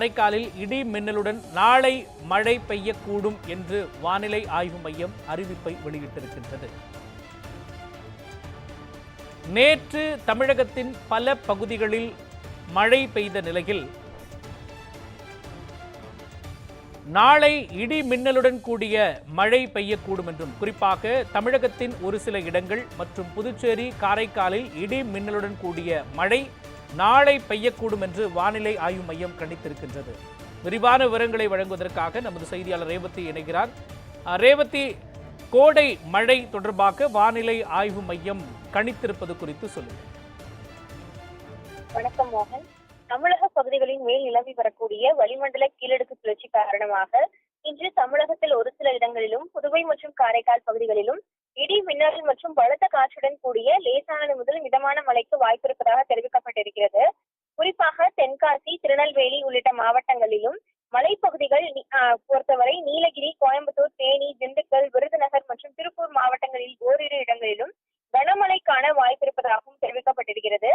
காரைக்காலில் இடி மின்னலுடன் நாளை மழை பெய்யக்கூடும் என்று வானிலை ஆய்வு மையம் அறிவிப்பை வெளியிட்டிருக்கின்றது. நேற்று தமிழகத்தின் பல பகுதிகளில் மழை பெய்த நிலையில் நாளை இடி மின்னலுடன் கூடிய மழை பெய்யக்கூடும் என்றும் குறிப்பாக தமிழகத்தின் ஒரு சில இடங்கள் மற்றும் புதுச்சேரி காரைக்காலில் இடி மின்னலுடன் கூடிய மழை நாளை பெய்யக்கூடும் என்று வானிலை ஆய்வு மையம் கணித்திருக்கின்றது விரிவான விவரங்களை வழங்குவதற்காக நமது செய்தியாளர் ரேவதி இணைகிறார். ரேவதி கோடை மழை தொடர்பாக வானிலை ஆய்வு மையம் கணித்திருப்பது குறித்து சொல்லுங்கள். வணக்கம் மோகன். தமிழக பகுதிகளின் மேல் நிலவி வரக்கூடிய வளிமண்டல கீழடுக்கு சுழற்சி காரணமாக இன்று தமிழகத்தில் ஒரு சில இடங்களிலும் புதுவை மற்றும் காரைக்கால் பகுதிகளிலும் இடி மின்னல் மற்றும் பலத்த காற்றுடன் கூடிய லேசானது முதல் மிதமான மழைக்கு வாய்ப்பிருப்பதாக தெரிவிக்கப்பட்டிருக்கிறது. குறிப்பாக தென்காசி திருநெல்வேலி உள்ளிட்ட மாவட்டங்களிலும் மலைப்பகுதிகள் ஆஹ் பொறுத்தவரை நீலகிரி கோயம்புத்தூர் தேனி திண்டுக்கல் விருதுநகர் மற்றும் திருப்பூர் மாவட்டங்களில் ஓரிரு இடங்களிலும் கனமழைக்கான வாய்ப்பிருப்பதாகவும் தெரிவிக்கப்பட்டிருக்கிறது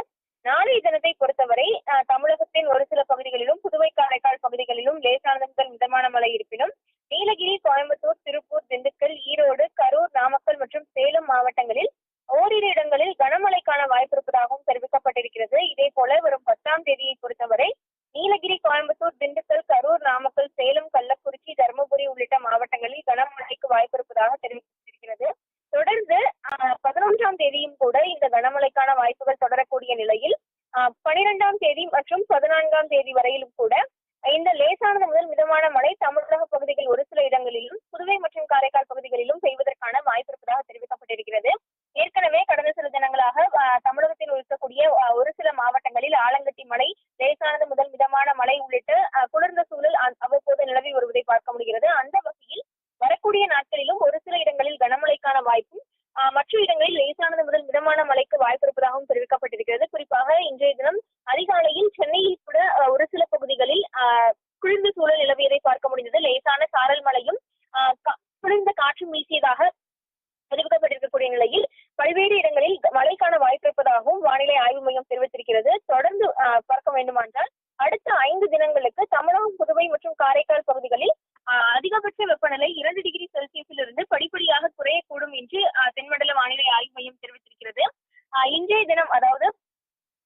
நாளைய தினத்தை பொறுத்தவரை ஆஹ், தமிழகத்தின் ஒரு சில பகுதிகளிலும் புதுவை காரைக்கால் பகுதிகளிலும் லேசானது முதல் மிதமான மழை இருப்பினும் நீலகிரி கோயம்புத்தூர் திருப்பூர் திண்டுக்கல் ஈரோடு கரூர் நாமக்கல் மற்றும் சேலம் மாவட்டங்களில் ஓரிரு இடங்களில் கனமழைக்கான வாய்ப்பிருப்பதாகவும் தெரிவிக்கப்பட்டிருக்கிறது இதே போல வரும் பத்தாம் தேதியை பொறுத்தவரை நீலகிரி கோயம்புத்தூர் திண்டுக்கல் கரூர் நாமக்கல் சேலம் கள்ளக்குறிச்சி தருமபுரி உள்ளிட்ட மாவட்டங்களில் கனமழைக்கு வாய்ப்பிருப்பதாக தெரிவிக்கப்பட்டிருக்கிறது தொடர்ந்து ஆஹ், பதினொன்றாம் தேதியும் கூட இந்த கனமழைக்கான வாய்ப்புகள் தொடரக்கூடிய நிலையில் பனிரெண்டாம் தேதி மற்றும் பதினான்காம் தேதி வரையிலும் கூட இந்த லேசானது முதல் மிதமான மழை தமிழக பகுதிகள் ஒரு சில இடங்களிலும் புதுவை மற்றும் காரைக்கால் பகுதிகளிலும் பெய்வதற்கான வாய்ப்பிருப்பதாக தெரிவிக்கப்பட்டிருக்கிறது ஏற்கனவே கடந்த சில தினங்களாக ஆஹ், தமிழகத்தில் இருக்கக்கூடிய ஆஹ், ஒரு சில மாவட்டங்களில் ஆலங்கட்டி மழை லேசானது முதல் மிதமான மழை உள்ளிட்ட ஆஹ், குளிர்ந்த சூழல் அ- அவ்வப்போது நிலவி வருவதை பார்க்க முடிகிறது அந்த வகையில் வரக்கூடிய நாட்களிலும் ஒரு சில இடங்களில் கனமழைக்கான வாய்ப்பும் மற்ற இடங்களில் லேசானது முதல் மிதமான மழைக்கு வாய்ப்பு இருப்பதாகவும் தெரிவிக்கப்பட்டிருக்கிறது. குறிப்பாக இன்றைய தினம் அதிகாலையில் சென்னையில் கூட ஒரு சில பகுதிகளில் குளிர்ந்த சூழல் நிலவியதை பார்க்க முடிந்தது. லேசான சாரல் மழையும் குளிர்ந்த காற்றும் வீசியதாக தெரிவிக்கப்பட்டிருக்கக்கூடிய நிலையில் பல்வேறு இடங்களில் மழைக்கான வாய்ப்பு இருப்பதாகவும் வானிலை ஆய்வு மையம் தெரிவித்திருக்கிறது. தொடர்ந்து பார்க்க வேண்டுமென்றால் அடுத்த ஐந்து தினங்களுக்கு தமிழகம் புதுவை மற்றும் காரைக்கால் பகுதிகளில் அதிகபட்ச வெப்பநிலை இரண்டு டிகிரி செல்சியஸில் இருந்து படிப்படியாக குறையக்கூடும் என்று ஆஹ், தென்மண்டல வானிலை ஆய்வு மையம் தெரிவித்திருக்கிறது ஆஹ், இன்றைய தினம் அதாவது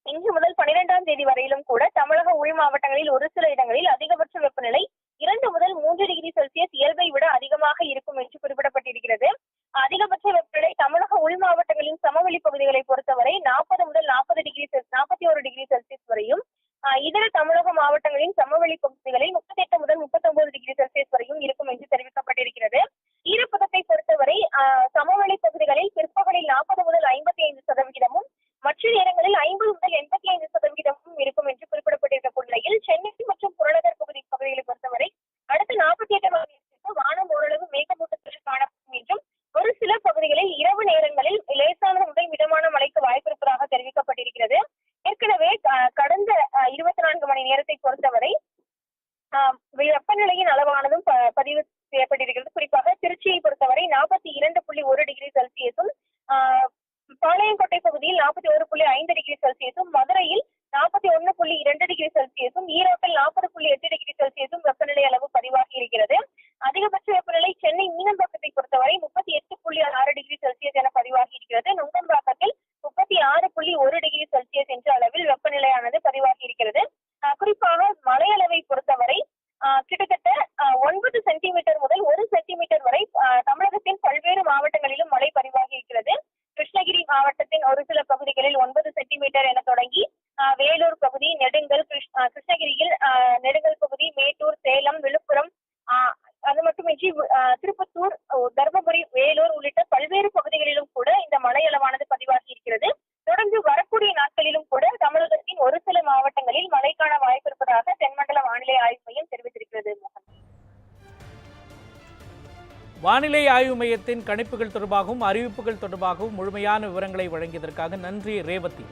இன்று முதல் பனிரெண்டாம் தேதி வரையிலும் கூட தமிழக உள் மாவட்டங்களில் ஒரு சில இடங்களில் அதிகபட்ச வெப்பநிலை இரண்டு முதல் மூன்று டிகிரி செல்சியஸ் இயல்பை விட அதிகமாக இருக்கும் என்று குறிப்பிடப்பட்டிருக்கிறது. அதிகபட்ச வெப்பநிலை தமிழக உள் மாவட்டங்களின் சமவெளி பகுதிகளை பொறுத்தவரை நாற்பது முதல் நாற்பது டிகிரி செல்சியஸ் நாற்பத்தி ஒரு டிகிரி செல்சியஸ் வரையும் இதர தமிழக மாவட்டங்களின் சமவெளி பகுதிகளை முப்பத்தி எட்டு முதல் முப்பத்தி ஒன்பது டிகிரி செல்சியஸ் வரையும் இருக்கும் என்று தெரிவிக்கப்பட்டிருக்கிறது. ஈரப்பதத்தை பொறுத்தவரை சமவெளி பகுதிகளில் பிற்பகலில் நாற்பது முதல் ஐம்பது ஐந்து சதவிகிதமும் மற்ற நேரங்களில் ஐம்பது முதல் எண்பத்தி ஐந்து சதவிகிதமும் இருக்கும் என்று குறிப்பிடப்பட்டிருக்கக்கூடிய நிலையில் சென்னை மற்றும் புறநகர் பகுதி பகுதிகளை பொறுத்தவரை அடுத்த நாற்பத்தி எட்டு மணி நேரத்திற்கு வானம் ஓரளவு மேகமூட்டத்துடன் காணப்படும் என்றும் ஒரு சில பகுதிகளில் இரவு நேரங்களில் லேசான முதல் மிதமான மழைக்கு வாய்ப்பு இருப்பதாக தெரிவிக்கப்பட்டிருக்கிறது ஏற்கனவே அஹ், கடந்த இருபத்தி நான்கு மணி நேரத்தை பொறுத்தவரை ஆஹ், வெப்பநிலையின் அளவானதும் ப- பதிவு செய்யப்பட்டிருக்கிறது குறிப்பாக திருச்சியை பொறுத்தவரை நாற்பத்தி இரண்டு புள்ளி ஒரு டிகிரி செல்சியஸும் ஆஹ், பாளையங்கோட்டை பகுதியில் நாற்பத்தி ஒரு புள்ளி ஐந்து டிகிரி செல்சியஸும் மதுரையில் நாற்பத்தி ஒன்னு புள்ளி இரண்டு டிகிரி செல்சியஸும் ஈரோட்டில் நாற்பது புள்ளி எட்டு டிகிரி செல்சியஸும் வெப்பநிலை அளவு பதிவாகி இருக்கிறது. அதிகபட்ச வெப்பநிலை சென்னை மீனம்பாக்கத்தை பொறுத்தவரை முப்பத்தி எட்டு புள்ளி ஆறு டிகிரி செல்சியஸ் என பதிவாகி இருக்கிறது. நுங்கம்பாக்கத்தில் முப்பத்தி ஆறு புள்ளி ஒரு டிகிரி செல்சியஸ் என்ற அளவில் வெப்பநிலையானது பதிவாகி இருக்கிறது. குறிப்பாக மழை அளவை பொறுத்தவரை கிட்டத்தட்ட ஒன்பது சென்டிமீட்டர் முதல் ஒரு சென்டிமீட்டர் வரை தமிழகத்தின் பல்வேறு மாவட்டங்களிலும் மழை பதிவாகி இருக்கிறது. கிருஷ்ணகிரி மாவட்டத்தின் ஒரு சில பகுதிகளில் ஒன்பது சென்டிமீட்டர் என தொடங்கி வேலூர் பகுதி நெடுங்கல் கிருஷ்ணகிரியில் நெடுங்கல் பகுதி மேட்டூர் சேலம் விழுப்புரம் அது மட்டுமின்றி திருப்பத்தூர் தர்மபுரி வேலூர் உள்ளிட்ட பல்வேறு பகுதிகளிலும் கூட இந்த மழை அளவானது பதிவாகி இருக்கிறது. தொடர்ந்து வரக்கூடிய நாட்களிலும் கூட தமிழகத்தின் ஒரு சில மாவட்டங்களில் மழைக்கான வாய்ப்பு இருப்பதாக தென்மண்டல வானிலை ஆய்வு மையம் தெரிவித்திருக்கிறது வானிலை ஆய்வு மையத்தின் கணிப்புகள் தொடர்பாகவும் அறிவிப்புகள் தொடர்பாகவும் முழுமையான விவரங்களை வழங்கியதற்காக நன்றி ரேவதி.